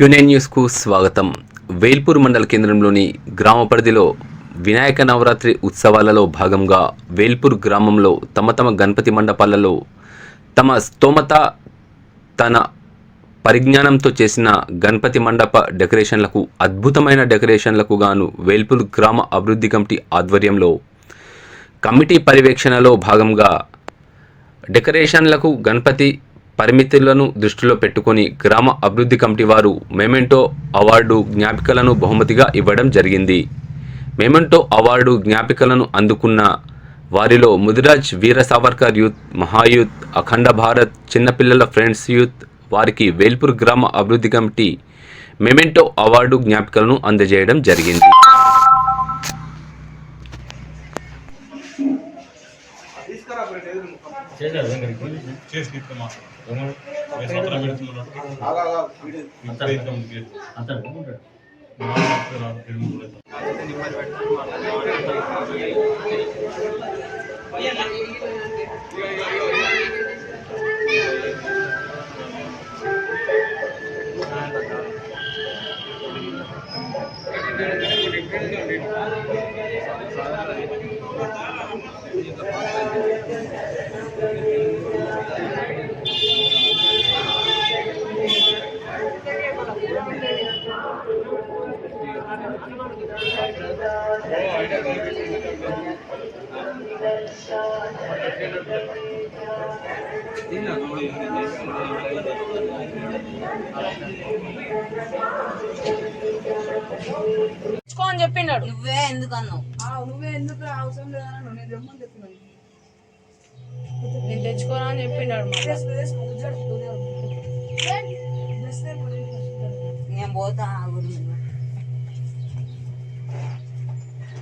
క్యూనే న్యూస్కు స్వాగతం. వేల్పూర్ మండల కేంద్రంలోని గ్రామ పరిధిలో వినాయక నవరాత్రి ఉత్సవాలలో భాగంగా వేల్పూర్ గ్రామంలో తమ తమ గణపతి మండపాలలో తమ స్తోమత తన పరిజ్ఞానంతో చేసిన గణపతి మండప డెకరేషన్లకు అద్భుతమైన డెకరేషన్లకు గాను వేల్పూర్ గ్రామ అభివృద్ధి కమిటీ ఆధ్వర్యంలో కమిటీ పర్యవేక్షణలో భాగంగా డెకరేషన్లకు గణపతి పరిమితులను దృష్టిలో పెట్టుకొని గ్రామ అభివృద్ధి కమిటీ వారు మెమెంటో అవార్డు జ్ఞాపికలను బహుమతిగా ఇవ్వడం జరిగింది. మెమెంటో అవార్డు జ్ఞాపికలను అందుకున్న వారిలో ముదిరాజ్ వీర సావర్కర్ యూత్ మహాయూత్ అఖండ భారత్ చిన్నపిల్లల ఫ్రెండ్స్ యూత్ వారికి వేల్పూర్ గ్రామ అభివృద్ధి కమిటీ మెమెంటో అవార్డు జ్ఞాపికలను అందజేయడం జరిగింది. చేసి తీస్తామా ఏ అని చెప్పిండాడు. నువ్వే ఎందుకు అన్నావు? నువ్వే ఎందుకు అవసరం లేదన్నా నేను తెమ్మని చెప్పినాను నేను తెచ్చుకోరా అని చెప్పిండాడు నేను పోతా ఆగు నువ్వు.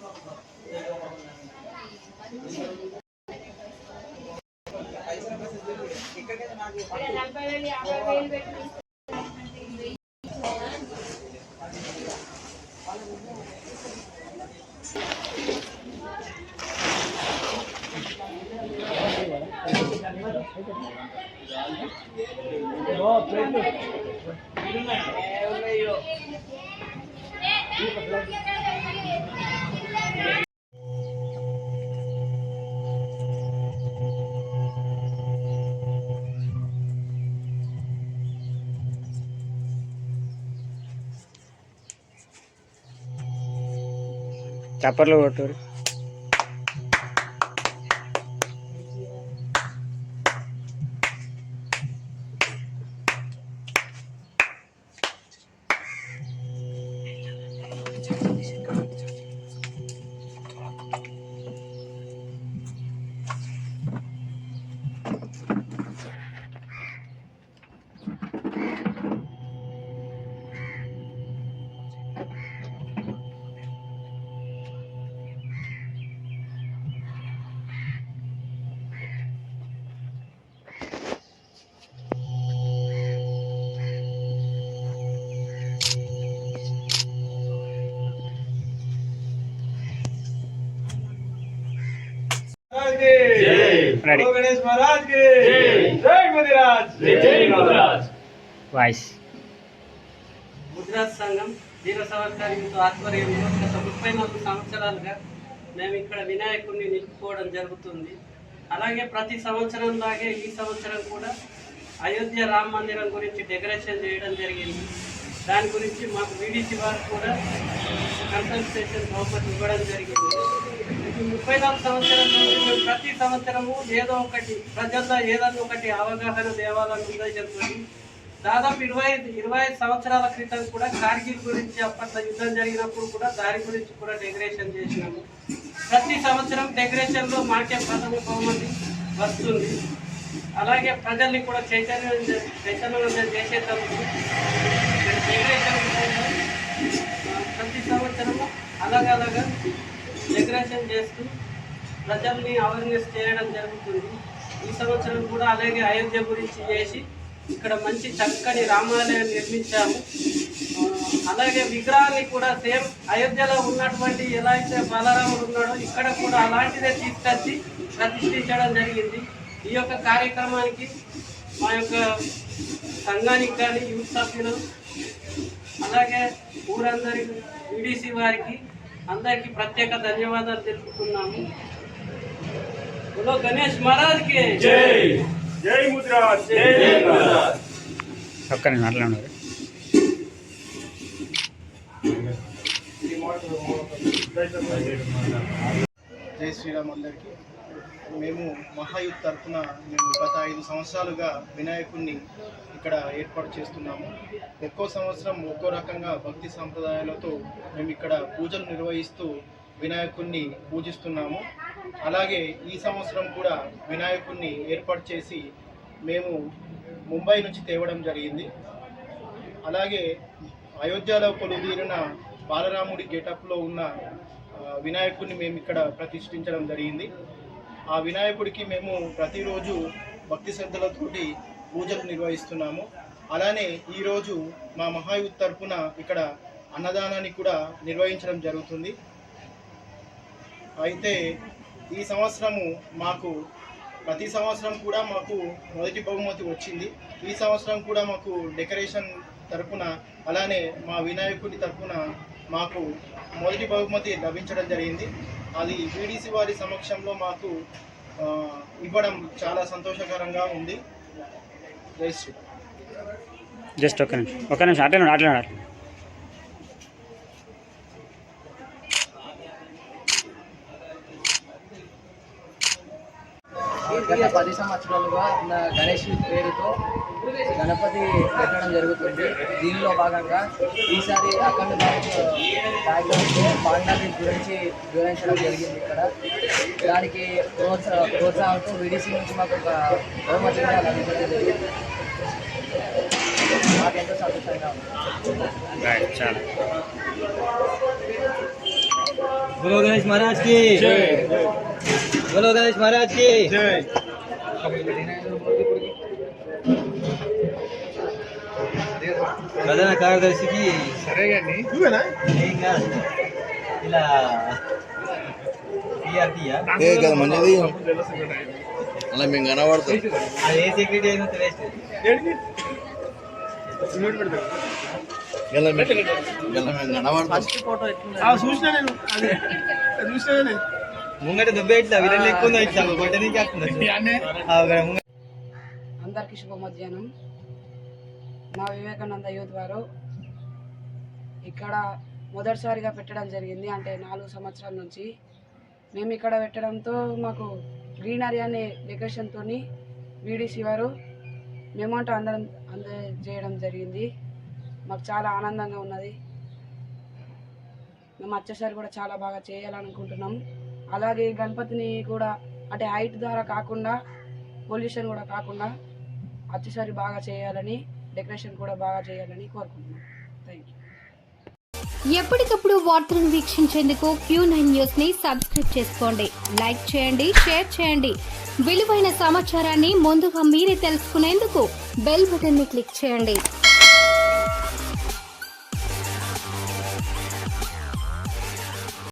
ఒకటి సంవత్సరం చప్పర్లు కొట్టరు రెడీ గణేష్ మహారాజ్కి. జై. ముదిరాజ్ జై ముదిరాజ్ వాయిస్. గుజరాత్ సంఘం ఆధ్వర్యంలో గత ముప్పై నాలుగు సంవత్సరాలుగా మేము ఇక్కడ వినాయకుడిని నిలుపుకోవడం జరుగుతుంది. అలాగే ప్రతి సంవత్సరం లాగే ఈ సంవత్సరం కూడా అయోధ్య రామ మందిరం గురించి డెకరేషన్ చేయడం జరిగింది. దాని గురించి మాకు వీడీసీ వారు కూడా కన్సల్టేషన్ బహుమతి ఇవ్వడం జరిగింది. ఈ ముప్పై నాలుగు సంవత్సరం ప్రతి సంవత్సరము ఏదో ఒకటి ప్రజల్లో ఏదన్నా ఒకటి అవగాహన దేవాలన్న ఉద్దేశంతో దాదాపు ఇరవై ఇరవై ఐదు సంవత్సరాల క్రితం కూడా కార్గిల్ గురించి అప్పట్లో యుద్ధం జరిగినప్పుడు కూడా దాని గురించి కూడా డెకరేషన్ చేసినాము ప్రతి సంవత్సరం డెకరేషన్లో మాకే ప్రథమ బహుమతి వస్తుంది. అలాగే ప్రజల్ని కూడా చైతన్యం చే- చైతన్యవంతం చేసేటప్పుడు డెకరేషన్ ప్రతి సంవత్సరము అలగలగా డెకరేషన్ చేస్తూ ప్రజల్ని అవేర్నెస్ చేయడం జరుగుతుంది. ఈ సంవత్సరం కూడా అలాగే అయోధ్య గురించి చేసి ఇక్కడ మంచి చక్కని రామాలయం నిర్మించాము. అలాగే విగ్రహాన్ని కూడా సేమ్ అయోధ్యలో ఉన్నటువంటి ఎలా అయితే బాలరాముడు ఉన్నాడో ఇక్కడ కూడా అలాంటిదే తీసుకొచ్చి ప్రతిష్ఠించడం జరిగింది. ఈ యొక్క కార్యక్రమానికి మా యొక్క సంఘానికి కానీ యూత్ సభ్యులు అలాగే ఊరందరి ఈడీసీ వారికి అందరికీ ప్రత్యేక ధన్యవాదాలు తెలుపుతున్నాము. బోలో గణేష్ మహారాజ్కి జై జై ముదిరాజ్ జై ముదిరాజ్ ఒక్క జై శ్రీరామ్ అందరికీ. మేము మహాయుత్ తరఫున మేము గత ఐదు సంవత్సరాలుగా వినాయకుడిని ఇక్కడ ఏర్పాటు చేస్తున్నాము. ఒక్కో సంవత్సరం ఒక్కో రకంగా భక్తి సాంప్రదాయాలతో మేము ఇక్కడ పూజలు నిర్వహిస్తూ వినాయకుడిని పూజిస్తున్నాము. అలాగే ఈ సంవత్సరం కూడా వినాయకుడిని ఏర్పాటు చేసి మేము ముంబై నుంచి తేవడం జరిగింది. అలాగే అయోధ్యలో కొలుదీరిన బాలరాముడి గెటప్లో ఉన్న వినాయకుణ్ణి వినాయకుడిని మేము ఇక్కడ ప్రతిష్ఠించడం జరిగింది. ఆ వినాయకుడికి మేము ప్రతిరోజు భక్తి శ్రద్ధలతోటి పూజలు నిర్వహిస్తున్నాము. అలానే ఈరోజు మా మహాయుత్ తరపున ఇక్కడ అన్నదానాన్ని కూడా నిర్వహించడం జరుగుతుంది. అయితే ఈ సంవత్సరము మాకు ప్రతి సంవత్సరం కూడా మాకు మొదటి బహుమతి వచ్చింది. ఈ సంవత్సరం కూడా మాకు డెకరేషన్ తరపున అలానే మా వినాయకుడి తరపున మాకు మొదటి బహుమతి లభించడం జరిగింది. అది బీడీసీ వారి సమక్షంలో మాకు ఇవ్వడం చాలా సంతోషకరంగా ఉంది. జై శ్రీ. జస్ట్ ఒక నిమిషం. ఒక నిమిషం. అట్లనే అట్లనే గత పది సంవత్సరాలుగా నా గణేష్ పేరుతో గణపతి పెట్టడం జరుగుతుంది. దీనిలో భాగంగా ఈసారి అఖండ కార్యక్రమం పాండాజీ గురించి వివరించడం జరిగింది ఇక్కడ. దానికి ప్రోత్సా ప్రోత్సాహంతో విడిసి నుంచి మాకు ఒక బహుమతి లభించడం మాకెంతో సంతోషంగా ఉంది. గణేష్ మహారాజ్కి बोलो गणेश महाराज की ప్రధాన కార్యదర్శికి సరే కానీ ఇలా టీఆర్టీయా ఏ కదా మంచిది అలా మేము కనబడతాం అది ఏ సెక్రటరీ అయినా తెలియదు ఇలా మేము ఇలా మేము కనబడతాం చూసినా నేను అది చూసినా నేను ముంగట దుబ్బే ఇట్లా విలన్ ఎక్కువ ఇట్లా వస్తుంది అందరికీ శుభ మధ్యాహ్నం మా వివేకానంద యూత్ వారు ఇక్కడ మొదటిసారిగా పెట్టడం జరిగింది అంటే నాలుగు సంవత్సరాల నుంచి. మేము ఇక్కడ పెట్టడంతో మాకు గ్రీనరీ అనే డెకరేషన్తో వీడీసీ వారు మేమంటూ అందరం అందజేయడం జరిగింది. మాకు చాలా ఆనందంగా ఉన్నది. మేము వచ్చేసరి కూడా చాలా బాగా చేయాలనుకుంటున్నాం. అలాగే గణపతిని కూడా అంటే హైట్ ద్వారా కాకుండా పొల్యూషన్ కూడా కాకుండా వచ్చేసరి బాగా చేయాలని డెకరేషన్ కూడా బాగా చేయాలని కోరుకుంటున్నాను థ్యాంక్ యూ ఎప్పటికప్పుడు వార్తలను వీక్షించేందుకు క్యూ నైన్ న్యూస్ని సబ్స్క్రైబ్ చేసుకోండి. లైక్ చేయండి షేర్ చేయండి. విలువైన సమాచారాన్ని ముందుగా మీరే తెలుసుకునేందుకు బెల్ బటన్ని క్లిక్ చేయండి.